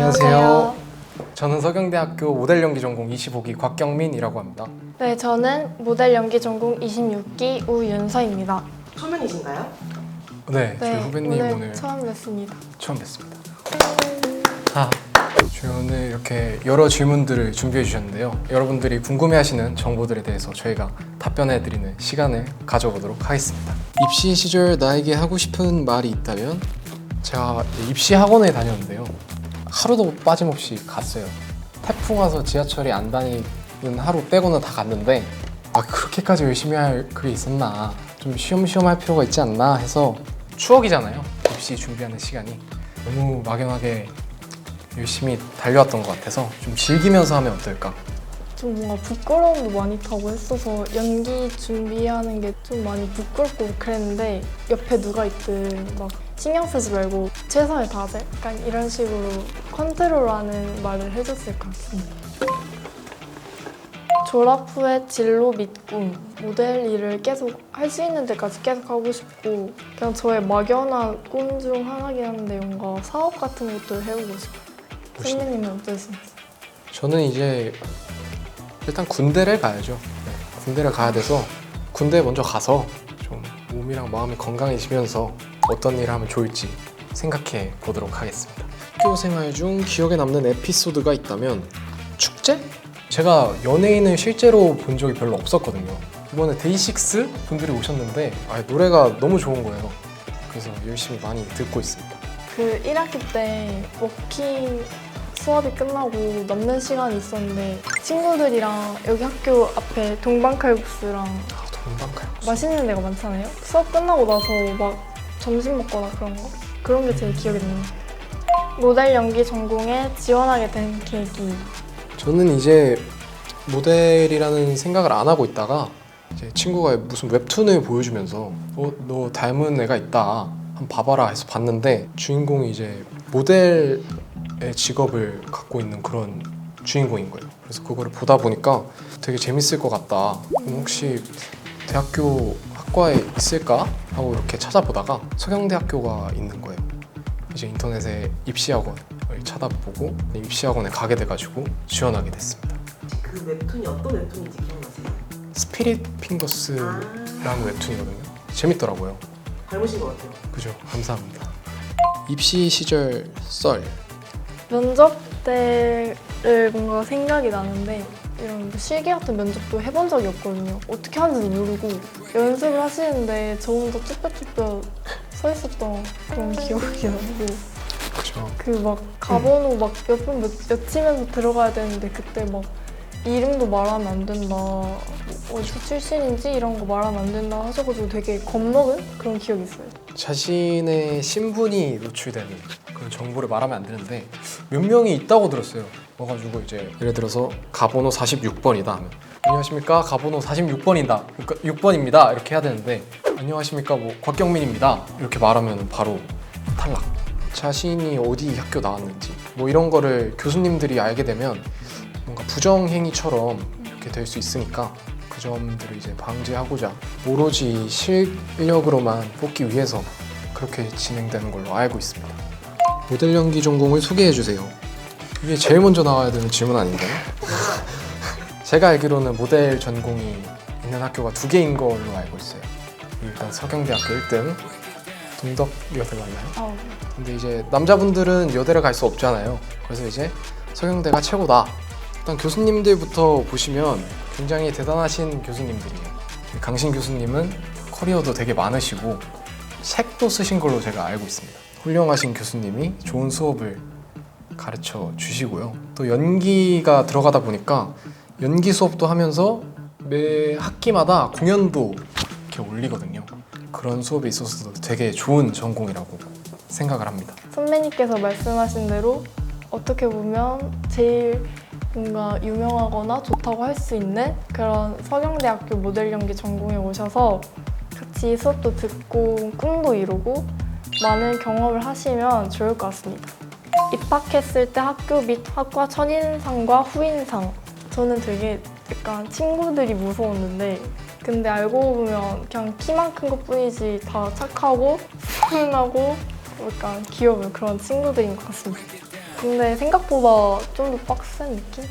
안녕하세요. 저는 서경대학교 모델 연기 전공 25기 곽경민이라고 합니다. 네, 저는 모델 연기 전공 26기 우윤서입니다. 초면이신가요? 네, 저희 네, 후배님 오늘, 오늘, 처음 뵙습니다. 처음 뵙습니다. 아, 저희 오늘 이렇게 여러 질문들을 준비해 주셨는데요. 여러분들이 궁금해하시는 정보들에 대해서 저희가 답변해 드리는 시간을 가져보도록 하겠습니다. 입시 시절 나에게 하고 싶은 말이 있다면 제가 입시 학원에 다녔는데요. 하루도 빠짐없이 갔어요. 태풍 와서 지하철이 안 다니는 하루 빼고는 다 갔는데 아 그렇게까지 열심히 할 그게 있었나? 좀 쉬엄쉬엄 할 필요가 있지 않나 해서 추억이잖아요. 입시 준비하는 시간이. 너무 막연하게 열심히 달려왔던 것 같아서 좀 즐기면서 하면 어떨까? 좀 뭔가 부끄러움도 많이 타고 했어서 연기 준비하는 게 좀 많이 부끄럽고 그랬는데 옆에 누가 있든 막 신경 쓰지 말고 최선을 다하자. 약간 이런 식으로 컨트롤하는 말을 해줬을 것 같습니다. 졸업 후에 진로 및 꿈, 모델 일을 계속 할 수 있는 데까지 계속 하고 싶고 그냥 저의 막연한 꿈 중 하나긴 한데 뭔가 사업 같은 것도 해보고 싶어요. 멋있네. 선배님은 어떠신지? 저는 이제 일단 군대를 가야죠 네, 군대를 가야 돼서 군대 먼저 가서 좀 몸이랑 마음이 건강해지면서 어떤 일을 하면 좋을지 생각해 보도록 하겠습니다. 학교 생활 중 기억에 남는 에피소드가 있다면 축제? 제가 연예인을 실제로 본 적이 별로 없었거든요. 이번에 데이식스 분들이 오셨는데 아, 노래가 너무 좋은 거예요. 그래서 열심히 많이 듣고 있습니다. 그 1학기 때 워킹 수업이 끝나고 남는 시간이 있었는데 친구들이랑 여기 학교 앞에 동방칼국수랑 아, 동방칼국수. 맛있는 데가 많잖아요. 수업 끝나고 나서 막 점심 먹거나 그런 거 그런 게 제일 기억에 남는 것 같아요. 모델 연기 전공에 지원하게 된 계기. 저는 이제 모델이라는 생각을 안 하고 있다가 이제 친구가 무슨 웹툰을 보여주면서 어, 너 닮은 애가 있다. 한번 봐봐라. 해서 봤는데 주인공이 이제 모델의 직업을 갖고 있는 그런 주인공인 거예요. 그래서 그거를 보다 보니까 되게 재밌을 것 같다. 혹시 대학교 학과에 있을까 하고 이렇게 찾아보다가 서경대학교가 있는 거예요 이제 인터넷에 입시학원을 찾아보고 입시학원에 가게 돼가지고 지원하게 됐습니다. 그 웹툰이 어떤 웹툰인지 기억나세요? 스피릿 핑거스라는 아, 웹툰이거든요. 재밌더라고요. 닮으신 것 같아요. 그죠? 감사합니다. 입시 시절 썰. 면접 때를 뭔가 생각이 나는데 이런 뭐 실기 같은 면접도 해본 적이 없거든요. 어떻게 하는지도 모르고 연습을 하시는데 저 혼자 쭈뼛쭈뼛 서 있었던 그런 기억이 나고 그죠? 그 막 가번호 막몇번 외치면서 들어가야 되는데 그때 막 이름도 말하면 안 된다 뭐 어디 출신인지 이런 거 말하면 안 된다 하셔가지고 되게 겁먹은 그런 기억이 있어요. 자신의 신분이 노출되는 그런 정보를 말하면 안 되는데 몇 명이 있다고 들었어요. 와가지고 이제 예를 들어서 가번호 46번이다 하면 안녕하십니까 가번호 46번이다 그러니까 6번입니다 이렇게 해야 되는데 안녕하십니까 뭐 곽경민입니다 이렇게 말하면 바로 탈락. 자신이 어디 학교 나왔는지 뭐 이런 거를 교수님들이 알게 되면 뭔가 부정행위처럼 이렇게 될 수 있으니까 그 점들을 이제 방지하고자 오로지 실력으로만 뽑기 위해서 그렇게 진행되는 걸로 알고 있습니다. 모델 연기 전공을 소개해 주세요. 이게 제일 먼저 나와야 되는 질문 아닌가요? 제가 알기로는 모델 전공이 있는 학교가 두 개인 걸로 알고 있어요. 일단 서경대학교 1등 동덕 여대 맞나요? 아, 근데 이제 남자분들은 여대를 갈 수 없잖아요. 그래서 이제 서경대가 최고다. 일단 교수님들부터 보시면 굉장히 대단하신 교수님들이에요. 강신 교수님은 커리어도 되게 많으시고 책도 쓰신 걸로 제가 알고 있습니다. 훌륭하신 교수님이 좋은 수업을 가르쳐 주시고요. 또 연기가 들어가다 보니까 연기 수업도 하면서 매 학기마다 공연도 이렇게 올리거든요. 그런 수업에 있어서도 되게 좋은 전공이라고 생각을 합니다. 선배님께서 말씀하신 대로 어떻게 보면 제일 뭔가 유명하거나 좋다고 할 수 있는 그런 서경대학교 모델 연기 전공에 오셔서 같이 수업도 듣고 꿈도 이루고 많은 경험을 하시면 좋을 것 같습니다. 입학했을 때 학교 및 학과 첫인상과 후인상 저는 되게 약간 친구들이 무서웠는데 근데 알고 보면 그냥 키만 큰 것뿐이지 다 착하고 순하고 약간 귀여운 그런 친구들인 것 같습니다. 근데 생각보다 좀 더 빡센 느낌?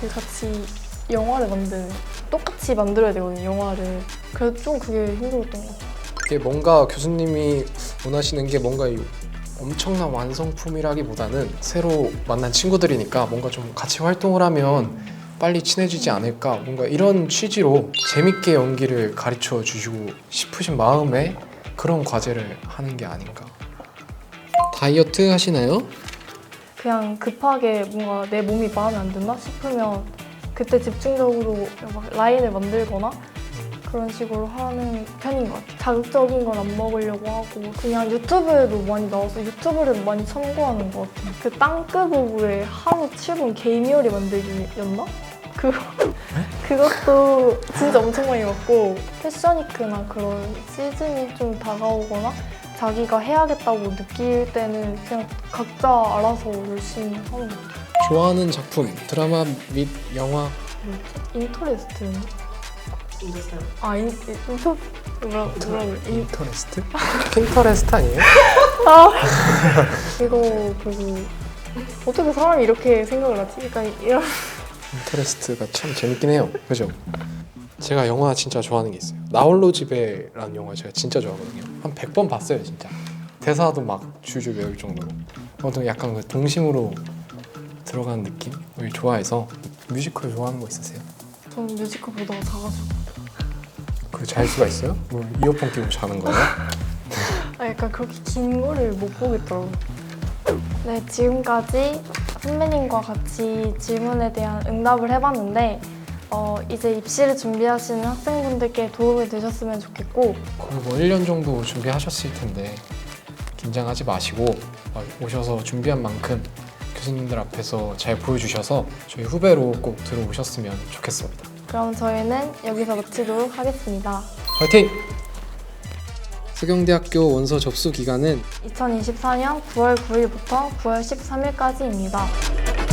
그 같이 영화를 만드는 똑같이 만들어야 되거든요 영화를 그래서 좀 그게 힘들었던 것 같아요 이게 뭔가 교수님이 원하시는 게 뭔가 이 엄청난 완성품이라기보다는 새로 만난 친구들이니까 뭔가 좀 같이 활동을 하면 빨리 친해지지 않을까 뭔가 이런 취지로 재밌게 연기를 가르쳐 주시고 싶으신 마음에 그런 과제를 하는 게 아닌가 다이어트 하시나요? 그냥 급하게 뭔가 내 몸이 마음에 안 든다 싶으면 그때 집중적으로 막 라인을 만들거나 그런 식으로 하는 편인 것 같아요. 자극적인 건 안 먹으려고 하고 그냥 유튜브에도 많이 나와서 유튜브를 많이 참고하는 것 같아요. 그 땅끝 오브에 하루 7분 개인 요리 만들기였나? 그 그것도 진짜 엄청 많이 봤고 패션위크나 그런 시즌이 좀 다가오거나 자기가 해야겠다고 느낄 때는 그냥 각자 알아서 열심히 하는 것 같아요. 좋아하는 작품 드라마 및 영화? 인터레스트 인더스타일. 아 인, 인터 뭐라 뭐라고 인, 인터레스트? 핀터레스트 아니에요? 이거 보고 어떻게 사람이 이렇게 생각을 하지? 약간 이런 인터레스트가 참 재밌긴 해요. 그죠? 제가 영화 진짜 좋아하는 게 있어요. 나홀로 집에라는 영화 제가 진짜 좋아하거든요. 한 100번 봤어요, 진짜. 대사도 막 줄줄 외울 정도로. 저도 약간 그 동심으로 들어가는 느낌을 좋아해서 뮤지컬 좋아하는 거 있으세요? 전 뮤지컬 보다가 자가지고 그잘 수가 있어요? 뭐 이어폰 끼고 자는 거예요? 아 약간 그렇게 긴 거를 못 보겠더라고요. 네, 지금까지 선배님과 같이 질문에 대한 응답을 해봤는데 어, 이제 입시를 준비하시는 학생분들께 도움이 되셨으면 좋겠고 거의 뭐 1년 정도 준비하셨을 텐데 긴장하지 마시고 어, 오셔서 준비한 만큼 교수님들 앞에서 잘 보여주셔서 저희 후배로 꼭 들어오셨으면 좋겠습니다. 그럼 저희는 여기서 마치도록 하겠습니다. 화이팅! 수경대학교 원서 접수 기간은 2024년 9월 9일부터 9월 13일까지입니다.